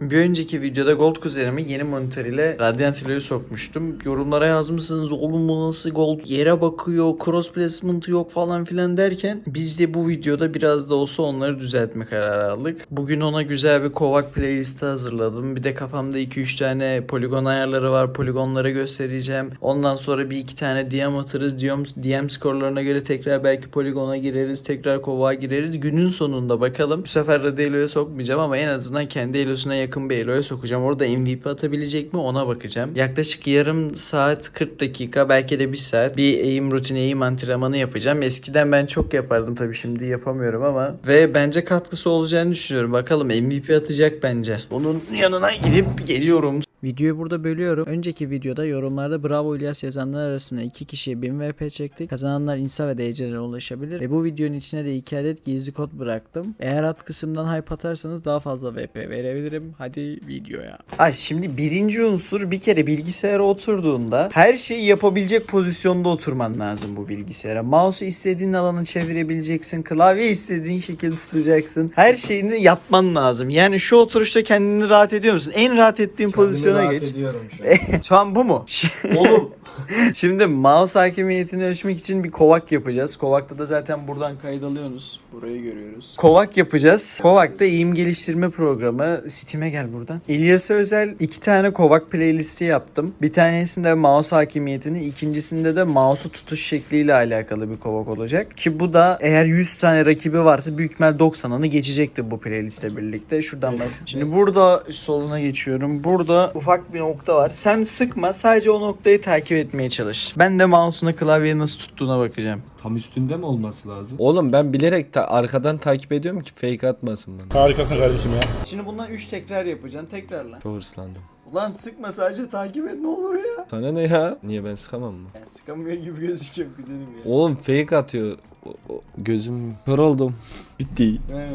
Bir önceki videoda Gold kuzenimi yeni monitör ile Radiant Helio'yu sokmuştum. Yorumlara yazmışsınız oğlum bu nasıl Gold yere bakıyor, cross placement yok falan filan derken biz de bu videoda biraz da olsa onları düzeltme kararı aldık. Bugün ona güzel bir Kovac playlisti hazırladım. Bir de kafamda 2-3 tane poligon ayarları var. Poligonları göstereceğim. Ondan sonra bir iki tane DM atarız. DM, DM skorlarına göre tekrar belki poligona gireriz. Tekrar Kovac'a gireriz. Günün sonunda bakalım. Bu sefer Red Elo'ya sokmayacağım ama en azından kendi Elo'suna yakın bir Elo'ya sokacağım. Orada MVP atabilecek mi ona bakacağım. Yaklaşık yarım saat 40 dakika belki de bir saat bir eğim rutini eğim antrenmanı yapacağım. Eskiden ben çok yapardım tabii şimdi yapamıyorum ama ve bence katkısı olacağını düşünüyorum. Bakalım MVP atacak bence. Onun yanına gidip geliyorum. Videoyu burada bölüyorum. Önceki videoda yorumlarda Bravo İlyas yazanlar arasında iki kişiye 1000 VP çektik. Kazananlar insa ve DC'lere ulaşabilir. Ve bu videonun içine de 2 adet gizli kod bıraktım. Eğer alt kısımdan hype atarsanız daha fazla VP verebilirim. Hadi videoya. Ay şimdi birinci unsur bir kere bilgisayara oturduğunda her şeyi yapabilecek pozisyonda oturman lazım bu bilgisayara. Mouse'u istediğin alana çevirebileceksin. Klavye istediğin şekilde tutacaksın. Her şeyini yapman lazım. Yani şu oturuşta kendini rahat ediyor musun? En rahat ettiğin pozisyona rahat geç. ediyorum şu an. Şu an bu mu? Oğlum Şimdi mouse hakimiyetini ölçmek için bir kovak yapacağız. Kovakta da zaten buradan kayıt alıyorsunuz. Burayı görüyoruz. Kovak yapacağız. Kovak'ta eğim geliştirme programı. Steam'e gel buradan. İlyas'a özel iki tane kovak playlisti yaptım. Bir tanesinde mouse hakimiyetini, ikincisinde de mouse'u tutuş şekliyle alakalı bir kovak olacak. Ki bu da eğer 100 tane rakibi varsa büyük ihtimal 90'ını geçecektir bu playlistle birlikte. Şuradan bak. Şimdi burada soluna geçiyorum. Burada ufak bir nokta var. Sen sıkma sadece o noktayı takip etmeye çalış. Ben de mouse'una klavyeyi nasıl tuttuğuna bakacağım. Tam üstünde mi olması lazım? Oğlum ben bilerek ta- arkadan takip ediyorum ki fake atmasın bana. Harikasın kardeşim ya. Şimdi bundan 3 tekrar yapacaksın. Tekrarla. Çok hırslandım. Ulan sıkma sadece takip et ne olur ya. Sana ne ya? Niye ben sıkamam mı? Yani sıkamıyor gibi gözüküyor kuzenim ya. Oğlum fake atıyor. O- o- Gözüm kör oldum. Bitti. Ya.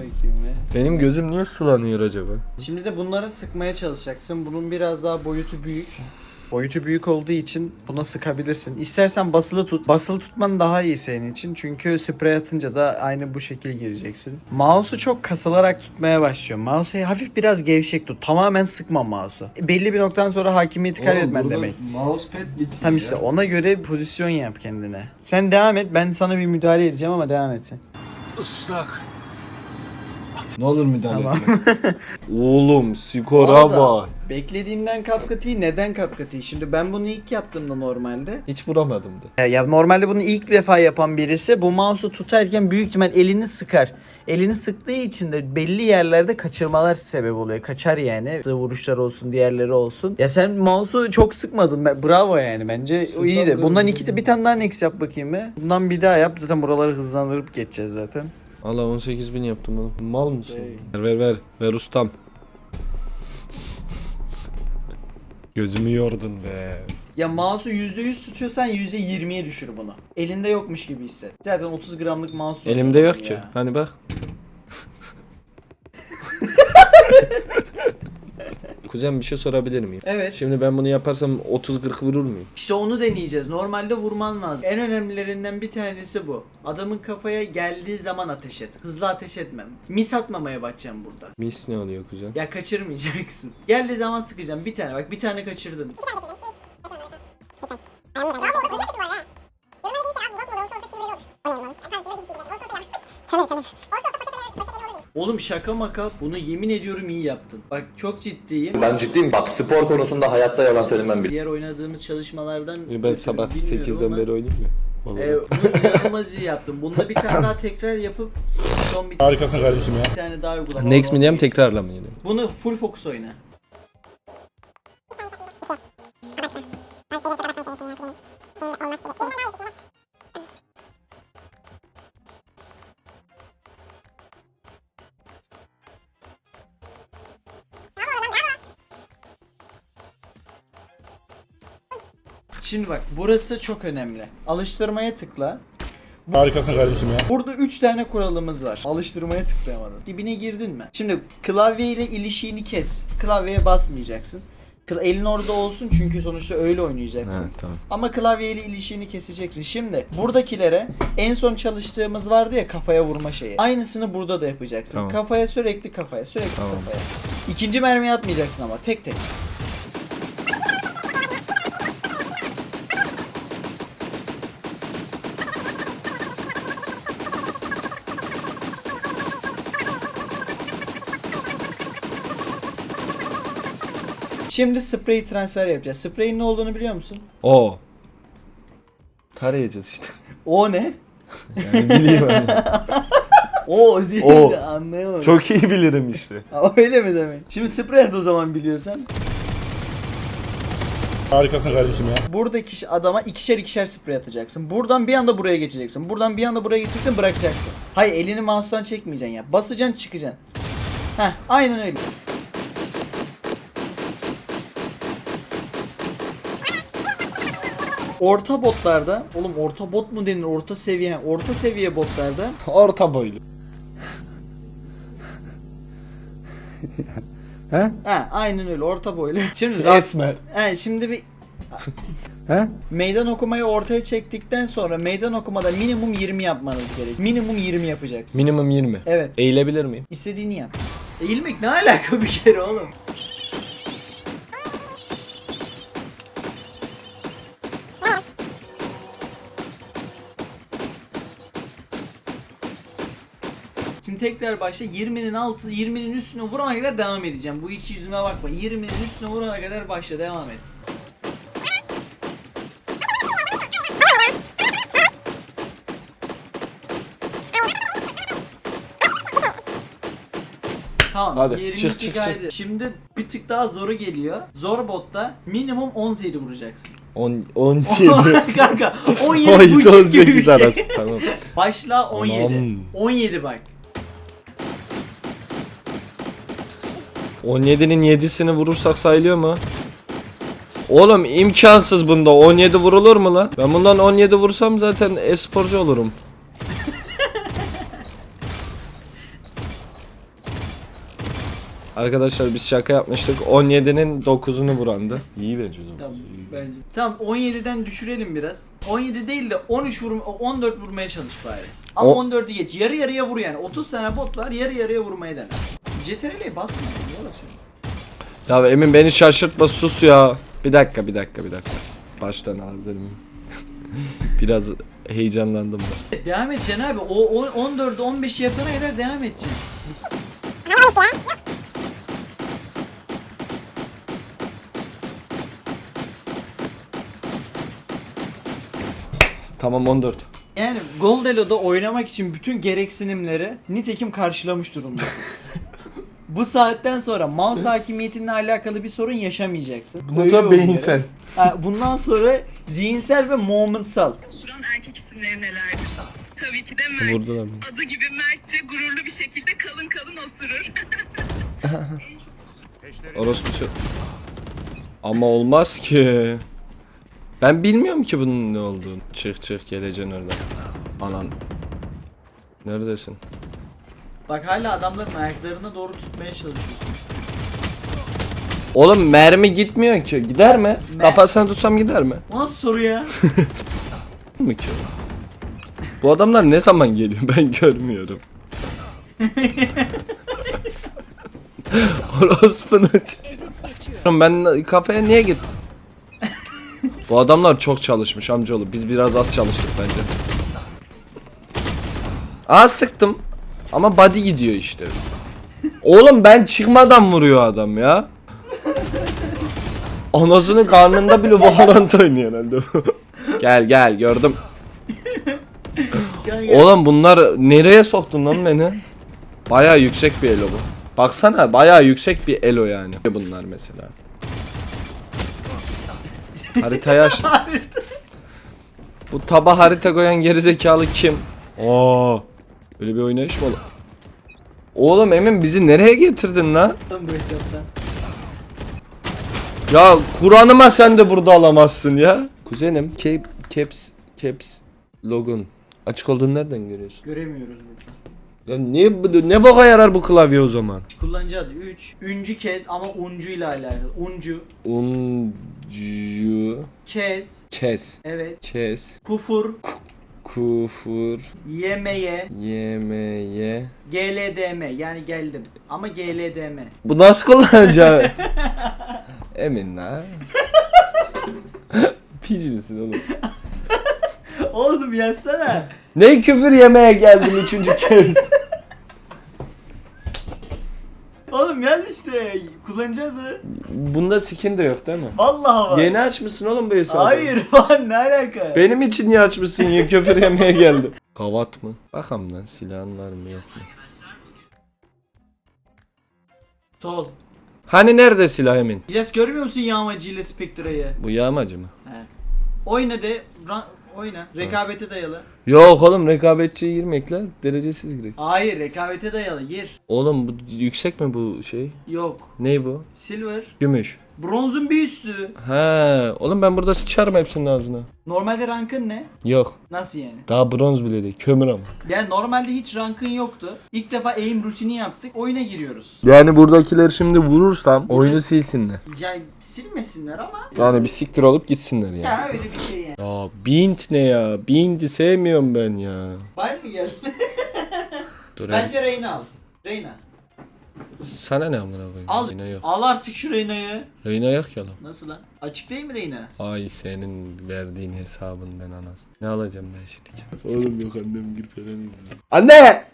Benim gözüm niye sulanıyor acaba? Şimdi de bunları sıkmaya çalışacaksın. Bunun biraz daha boyutu büyük. Boyutu büyük olduğu için buna sıkabilirsin. İstersen basılı tut. Basılı tutman daha iyi senin için. Çünkü sprey atınca da aynı bu şekil gireceksin. Mouse'u çok kasılarak tutmaya başlıyor. Mouse'u hafif biraz gevşek tut. Tamamen sıkma mouse'u. Belli bir noktadan sonra hakimiyeti kaybetmen demek. Mousepad gitti. Tam işte ona göre pozisyon yap kendine. Sen devam et. Ben sana bir müdahale edeceğim ama devam et sen. Ne olur müdahale Tamam. etme. Oğlum skora bak. Beklediğimden kat kat iyi. Neden kat kat iyi? Şimdi ben bunu ilk yaptığımda normalde. Hiç vuramadım da. Ya, ya normalde bunu ilk defa yapan birisi bu mouse'u tutarken büyük ihtimal elini sıkar. Elini sıktığı için de belli yerlerde kaçırmalar sebep oluyor. Kaçar yani. Vuruşlar olsun, diğerleri olsun. Ya sen mouse'u çok sıkmadın. Ben- Bravo yani. Bence o iyiydi. Bundan iki bir tane daha next yap bakayım be. Bundan bir daha yap. Zaten buraları hızlandırıp geçeceğiz zaten. Allah 18 bin yaptım oğlum. Mal mısın? Hey. Ver ver ver. Ver ustam. Gözümü yordun be. Ya mouse'u %100 tutuyorsan %20'ye düşür bunu. Elinde yokmuş gibi hisset. Zaten 30 gramlık mouse Elimde yok ya. ki. Hani bak. Kuzen bir şey sorabilir miyim? Evet. Şimdi ben bunu yaparsam 30-40 vurur muyum? İşte onu deneyeceğiz. Normalde vurman lazım. En önemlilerinden bir tanesi bu. Adamın kafaya geldiği zaman ateş et. Hızlı ateş etmem. Mis atmamaya bakacağım burada. Mis ne oluyor kuzen? Ya kaçırmayacaksın. Geldiği zaman sıkacağım. Bir tane bak bir tane kaçırdın. Oğlum şaka maka bunu yemin ediyorum iyi yaptın. Bak çok ciddiyim. Ben ciddiyim bak spor konusunda hayatta yalan söylemem Diğer oynadığımız çalışmalardan Ben ötürü sabah bilmiyorum 8'den ama, beri oynayayım ya. Vallahi. E, bunu inanılmaz iyi yaptım. Bunda bir tane daha tekrar yapıp son bir Harikasın kardeşim ya. tane daha uygulama. Next mi diyeyim tekrarla mı yine? Bunu full focus oyna. Şimdi bak burası çok önemli. Alıştırmaya tıkla. Harikasın kardeşim ya. Burada 3 tane kuralımız var. Alıştırmaya tıklayamadın. Dibine girdin mi? Şimdi klavye ile ilişiğini kes. Klavyeye basmayacaksın. Kla- Elin orada olsun çünkü sonuçta öyle oynayacaksın. Ha, tamam. Ama klavye ile ilişiğini keseceksin. Şimdi buradakilere en son çalıştığımız vardı ya kafaya vurma şeyi. Aynısını burada da yapacaksın. Tamam. Kafaya sürekli kafaya sürekli Tamam. kafaya. İkinci mermiyi atmayacaksın ama tek tek. Şimdi sprey transfer yapacağız. Spreyin ne olduğunu biliyor musun? O. Tarayacağız işte. O ne? Yani bileyim ben. O değil O. de anlayamadım. Çok iyi bilirim işte. Ha, Öyle mi demek? Şimdi sprey at o zaman biliyorsan. Harikasın kardeşim ya. Buradaki ş- adama ikişer ikişer sprey atacaksın. Buradan bir anda buraya geçeceksin. Buradan bir anda buraya geçeceksin bırakacaksın. Hayır elini mouse'dan çekmeyeceksin ya. Basacaksın çıkacaksın. Heh aynen öyle. Orta botlarda, oğlum orta bot mu denir? Orta seviye, orta seviye botlarda Orta boylu. Ha, aynen öyle orta boylu. Şimdi Esmer. he, şimdi bir He? meydan okumayı ortaya çektikten sonra meydan okumada minimum 20 yapmanız gerek. Minimum 20 yapacaksın. Minimum 20. evet. Eğilebilir miyim? İstediğini yap. Eğilmek ne alaka bir kere oğlum? Şimdi tekrar başla 20'nin altı 20'nin üstüne vurana kadar devam edeceğim. Bu hiç yüzüme bakma. 20'nin üstüne vurana kadar başla devam et. Tamam. Hadi, 22 çık, çık, kaydı. Şimdi bir tık daha zoru geliyor. Zor botta minimum 17 vuracaksın. 10 17. Kanka 17 17 buçuk gibi bir 18 şey. arası. Tamam. Başla 17. Anam. 17 bak. 17'nin 7'sini vurursak sayılıyor mu? Oğlum imkansız bunda 17 vurulur mu lan? Ben bundan 17 vursam zaten e-sporcu olurum. Arkadaşlar biz şaka yapmıştık. 17'nin 9'unu vurandı. İyi vereceğiz Tamam bence. Tamam 17'den düşürelim biraz. 17 değil de 13 vurma 14 vurmaya çalış bari. Ama O- 14'ü geç. Yarı yarıya vur yani. 30 tane botlar yarı yarıya vurmayı dene. CTRL'ye basma. Niye basıyorsun? Ya Emin beni şaşırtma sus ya. Bir dakika bir dakika bir dakika. Baştan miyim? Biraz heyecanlandım da. Devam edeceksin abi. O, o 14'ü 15'i yapana kadar devam edeceksin. Tamam 14. Yani Goldelo'da oynamak için bütün gereksinimleri nitekim karşılamış durumdasın. Bu saatten sonra mouse hakimiyetinle alakalı bir sorun yaşamayacaksın. Bundan Öyle sonra beyinsel. Ha, bundan sonra zihinsel ve momentsal. Osuran erkek isimleri nelerdir? Tabii ki de Mert. Vurdular beni. Adı gibi Mertçe gururlu bir şekilde kalın kalın osurur. Orospu ço- Ama olmaz ki. Ben bilmiyorum ki bunun ne olduğunu. Çık çık geleceksin oradan. Anan. Neredesin? Bak hala adamların ayaklarına doğru tutmaya çalışıyorsun. Oğlum mermi gitmiyor ki. Gider mi? Mer- Kafasına tutsam gider mi? O nasıl soru ya? ki? Bu adamlar ne zaman geliyor ben görmüyorum. Orospu'nu Oğlum Ben kafaya niye git? Bu adamlar çok çalışmış amcaoğlu. Biz biraz az çalıştık bence. Az sıktım. Ama body gidiyor işte. Oğlum ben çıkmadan vuruyor adam ya. Anasının karnında bile Valorant oynuyor herhalde. gel gel gördüm. Oğlum bunlar nereye soktun lan beni? Baya yüksek bir elo bu. Baksana baya yüksek bir elo yani. Bunlar mesela. Haritayı aç. bu taba harita koyan gerizekalı kim? Oo. Öyle bir oynayış mı olur? Oğlum Emin bizi nereye getirdin lan? Lan bu hesaptan. Ya Kur'an'ıma sen de burada alamazsın ya. Kuzenim cap, caps, caps, logon. Açık olduğunu nereden görüyorsun? Göremiyoruz burada. Ya niye bu- ne boka yarar bu klavye o zaman? Kullanıcı adı 3. Üncü kez ama uncu ile alakalı. Uncu, Uncu kez, kes evet. kes Kufur, Kufur Yemeye yemeye. GLDM yani geldim. Ama GLDM. Bu nasıl kullanacağım? Emin la. Piç misin oğlum? Oğlum yazsana. Ne küfür yemeye geldim üçüncü kez. Oğlum yaz işte. Kullanıcı adı. Bunda skin de yok değil mi? Vallahi var. Yeni açmışsın oğlum bu hesabı. Hayır lan ne alaka? Benim için niye açmışsın ya küfür yemeye geldim. Kavat mı? Bakalım lan silahın var mı yok mu? Sol. Hani nerede silah Emin? İlyas görmüyor musun yağmacı ile Spectre'yi? Bu yağmacı mı? Oyna de. ra- oyna. Rekabete dayalı. Yok oğlum rekabetçiye girmek lan derecesiz girek. Hayır rekabete dayalı. Gir. Oğlum bu yüksek mi bu şey? Yok. Ney bu? Silver. Gümüş. Bronzun bir üstü. He, oğlum ben burada sıçarım hepsinin ağzına. Normalde rankın ne? Yok. Nasıl yani? Daha bronz bile değil. Kömür ama. Yani normalde hiç rankın yoktu. İlk defa aim rutini yaptık. Oyuna giriyoruz. Yani buradakileri şimdi vurursam oyunu silsinler. Yani silmesinler ama Yani bir siktir olup gitsinler yani. ya öyle bir şey yani. Ya Bint ne ya? Bint'i sevmiyorum ben ya. Bay mı geldi? Dur hele. Bence Reyna al. Reyna. Sana ne amına koyayım? Al. Reyna yok. Al artık şu Reyna'yı. Reyna yok ya lan. Nasıl lan? Açık değil mi Reyna? Ay senin verdiğin hesabın ben anas. Ne alacağım ben şimdi? Oğlum yok annem gir falan izliyor. Anne!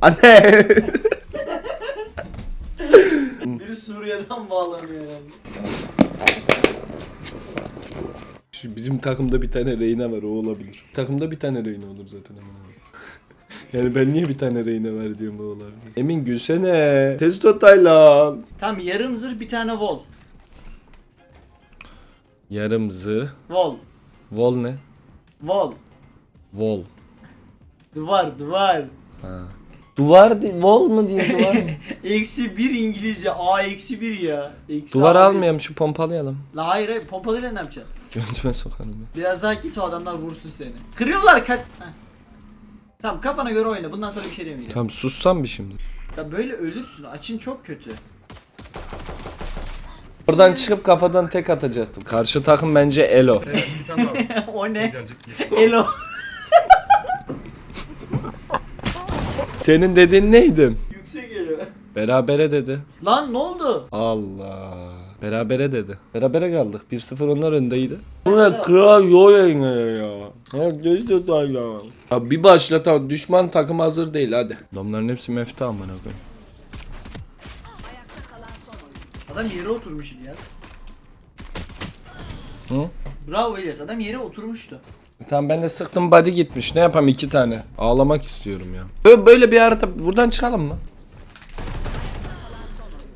Anne! Biri Suriye'den bağlanıyor yani. Şu bizim takımda bir tane Reyna var o olabilir. Takımda bir tane Reyna olur zaten koyayım. Yani ben niye bir tane Reyna var diyorum o olabilir. Emin gülsene. Testo Taylan. Tamam yarım zırh bir tane wall. Yarım zırh. Wall. Vol ne? Wall. Vol. Duvar duvar. Duvar di vol mu diye duvar mı? Eksi bir İngilizce. A eksi bir ya. Eksi Duvar A bir. almayalım şu pompalayalım. La hayır hayır pompalıyla ne yapacaksın? Göntüme sokarım ya. Biraz daha git o adamlar vursun seni. Kırıyorlar kaç. Heh. Tamam kafana göre oyna. Bundan sonra bir şey demeyeceğim. Tamam sussam bir şimdi. Ya böyle ölürsün. Açın çok kötü. Oradan çıkıp kafadan tek atacaktım. Karşı takım bence Elo. o ne? Elo. Senin dediğin neydi? Yüksek geliyor. Berabere dedi. Lan ne oldu? Allah. Berabere dedi. Berabere kaldık. 1-0 onlar öndeydi. Bu ne kral yo yayına ya. Ha geçti ya. Ya bir başlatan düşman takım hazır değil hadi. Adamların hepsi mefta amına koyayım. Adam yere oturmuş İlyas. Hı? Bravo İlyas. Adam yere oturmuştu. Tamam ben de sıktım body gitmiş. Ne yapayım iki tane. Ağlamak istiyorum ya. Böyle, böyle bir harita buradan çıkalım mı?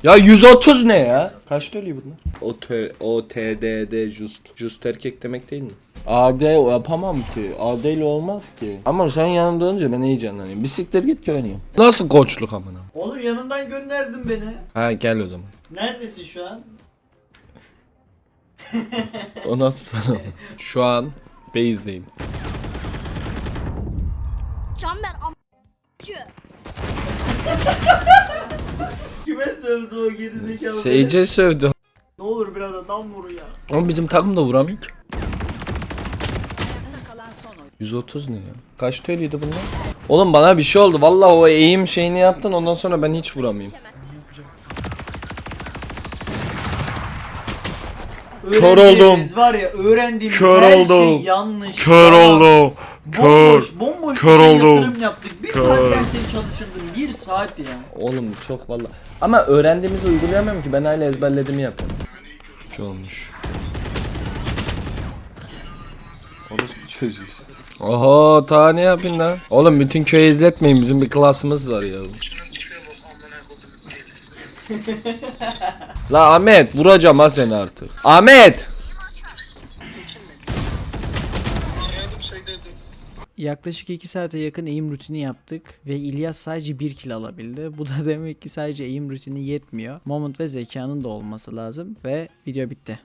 Ya 130 ne ya? Kaçta ölüyor bunlar? O T O T D D just. Just erkek demek değil mi? AD yapamam ki. AD ile olmaz ki. Ama sen yanımda olunca ben heyecanlanıyorum. Bisiklet git ki oynayayım. Nasıl koçluk amına? Oğlum yanından gönderdin beni. Ha gel o zaman. Neredesin şu an? O nasıl sana? Şu an base'deyim. Canber amcı. Kime sövdü o gerizekalı? Seyce sövdü. Ne olur biraz adam vur ya. Ama bizim takım da vuramıyor ki. 130 ne ya? Kaç TL'ydi bunlar? Oğlum bana bir şey oldu. Vallahi o eğim şeyini yaptın ondan sonra ben hiç vuramayayım. Kör Öğrendiğimiz oldum. Var ya öğrendiğimiz Kör her oldum. şey yanlış. Kör oldu. Bomboş, bomboş Kör bir şey oldum. yatırım yaptık. Bir saat ben seni çalıştırdım. Bir saat ya. Oğlum çok vallahi. Ama öğrendiğimizi uygulayamıyorum ki ben hala ezberlediğimi yapıyorum. Hiç olmuş. Orası çocuğu işte. Oho ta ne yapayım lan? Oğlum bütün köyü izletmeyin bizim bir klasımız var ya. La Ahmet vuracağım ha seni artık. Ahmet! Yaklaşık 2 saate yakın aim rutini yaptık ve İlyas sadece 1 kill alabildi. Bu da demek ki sadece aim rutini yetmiyor. Moment ve zekanın da olması lazım ve video bitti.